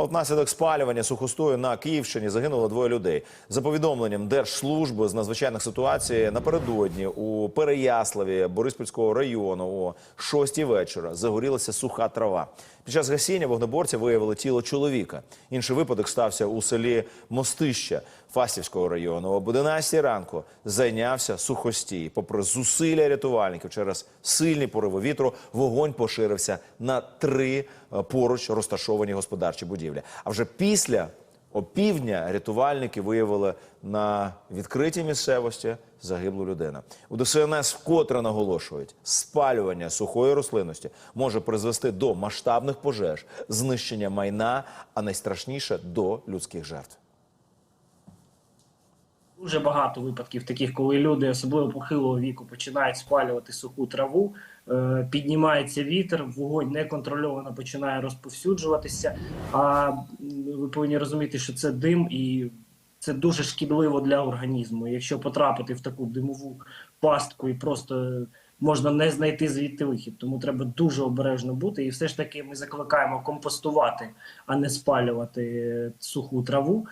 От наслідок спалювання сухостою на Київщині загинуло двоє людей. За повідомленням Держслужби з надзвичайних ситуацій напередодні у Переяславі Бориспільського району о 6 вечора загорілася суха трава. Під час гасіння вогнеборці виявили тіло чоловіка. Інший випадок стався у селі Мостища Фастівського району. Об 11 ранку зайнявся сухостій. Попри зусилля рятувальників через сильні пориви вітру, вогонь поширився на три е, поруч розташовані господарчі будівлі. А вже після опівдня рятувальники виявили на відкритій місцевості загиблу людину. У ДСНС вкотре наголошують, спалювання сухої рослинності може призвести до масштабних пожеж, знищення майна, а найстрашніше до людських жертв. Дуже багато випадків таких, коли люди, особливо похилого віку, починають спалювати суху траву, е, піднімається вітер, вогонь неконтрольовано починає розповсюджуватися. А ви повинні розуміти, що це дим і це дуже шкідливо для організму. Якщо потрапити в таку димову пастку і просто можна не знайти звідти вихід. Тому треба дуже обережно бути. І все ж таки ми закликаємо компостувати, а не спалювати е, суху траву.